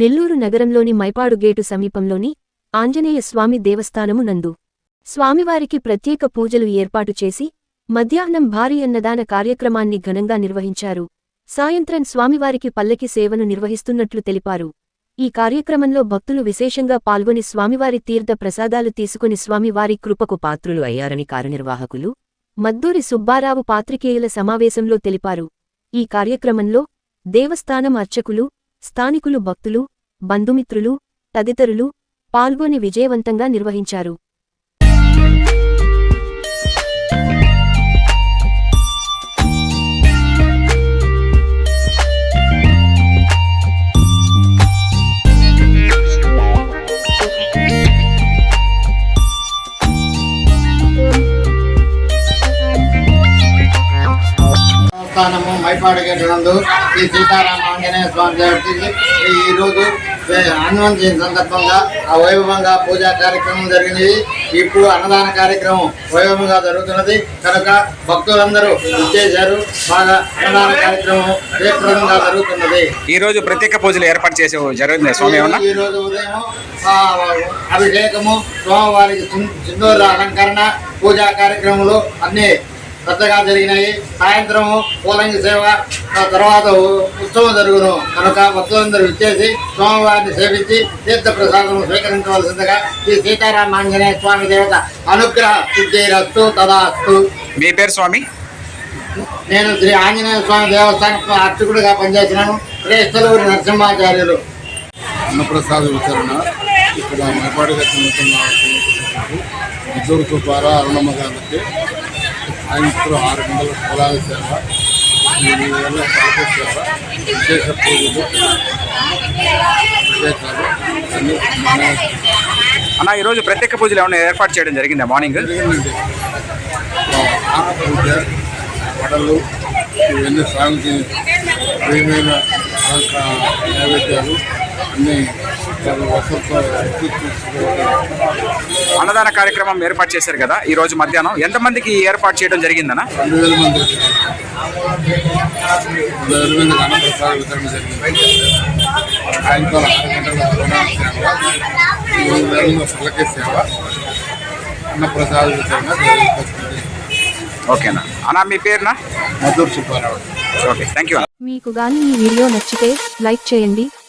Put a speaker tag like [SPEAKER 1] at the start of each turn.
[SPEAKER 1] నెల్లూరు నగరంలోని మైపాడు గేటు సమీపంలోని ఆంజనేయ స్వామి దేవస్థానము నందు స్వామివారికి ప్రత్యేక పూజలు ఏర్పాటు చేసి మధ్యాహ్నం భారీ అన్నదాన కార్యక్రమాన్ని ఘనంగా నిర్వహించారు. సాయంత్రం స్వామివారికి పల్లకి సేవను నిర్వహిస్తున్నట్లు తెలిపారు. ఈ కార్యక్రమంలో భక్తులు విశేషంగా పాల్గొని స్వామివారి తీర్థ ప్రసాదాలు తీసుకుని స్వామివారి కృపకు పాత్రులు అయ్యారని కార్యనిర్వాహకులు మద్దూరి సుబ్బారావు పాత్రికేయుల సమావేశంలో తెలిపారు. ఈ కార్యక్రమంలో దేవస్థానం అర్చకులు స్థానికులు భక్తులు బంధుమిత్రులు తదితరులు పాల్గొని విజయవంతంగా నిర్వహించారు.
[SPEAKER 2] దేవస్థానము మైపాడు గేటు నందు శ్రీ సీతారామ ఆంజనేయ స్వామి దేవతకి ఈరోజు హనుమాన్ జయంతి సందర్భంగా ఆ వైభవంగా పూజా కార్యక్రమం జరిగినది. ఇప్పుడు అన్నదాన కార్యక్రమం వైభవంగా జరుగుతున్నది. కనుక భక్తులందరూ ఇచ్చేశారు బాగా అన్నదాన కార్యక్రమం జయప్రదంగా జరుగుతున్నది.
[SPEAKER 3] ఈ రోజు ప్రత్యేక పూజలు ఏర్పాటు చేసే జరిగింది స్వామి
[SPEAKER 2] ఈ రోజు ఉదయం ఆ, అభిషేకము స్వామివారికి సింధూర అలంకరణ పూజా కార్యక్రమాలు అన్ని పెద్దగా జరిగినాయి. సాయంత్రం పూలంగి సేవ ఆ తర్వాత ఉత్సవం జరుగును. కనుక భక్తులందరూ ఇచ్చేసి స్వామివారిని సేవించి తీర్థ ప్రసాదం స్వీకరించవలసిందిగా శ్రీ సీతారామ ఆంజనేయ స్వామి దేవత అనుగ్రహ సిద్ధిరస్తు తదాస్తు.
[SPEAKER 3] మీ పేరు స్వామి?
[SPEAKER 2] నేను శ్రీ ఆంజనేయ స్వామి దేవస్థానం అర్చకుడిగా పనిచేస్తున్నాను. శ్రేష్టలూరి నరసింహాచార్యులు.
[SPEAKER 4] అన్నప్రసాద వితరణ ఇక్కడ మైపాడుగా చెందుతున్న ఇద్దరు సుబ్బారా అరుణమ్మ గారికి సాయంత్రం ఆరు గంటల పొలాల సేవ ఎనిమిది విశేష పూజలు విశేషాలు అన్ని
[SPEAKER 3] అన్న ఈ రోజు ప్రత్యేక పూజలు ఏమైనా ఏర్పాటు చేయడం జరిగిందా మార్నింగ్?
[SPEAKER 4] జరిగిందండి. ఆకు పూజ వడలు ఇవన్నీ స్వామికి ప్రియమైన నైవేద్యాలు అన్నీ
[SPEAKER 3] అన్నదాన కార్యక్రమం ఏర్పాటు చేశారు కదా ఈ రోజు మధ్యాహ్నం. ఎంతమందికి ఏర్పాటు చేయడం జరిగిందన్న?
[SPEAKER 4] రెండు వేల మంది రెండు వేల మంది అన్నప్రసాద వితరణ జరిగింది సాయంకాలం ఆరు గంటల ప్రధాన సేవ మూడు వేల పల్లకి సేవ అన్నప్రసాద వితరణ జరుగుతుంది
[SPEAKER 3] ఓకేనా? అన్న మీ పేరునా?
[SPEAKER 4] Madhur Subbarao.
[SPEAKER 3] Okay thank you
[SPEAKER 1] మీకు గాని ఈ వీడియో నచ్చితే లైక్ చేయండి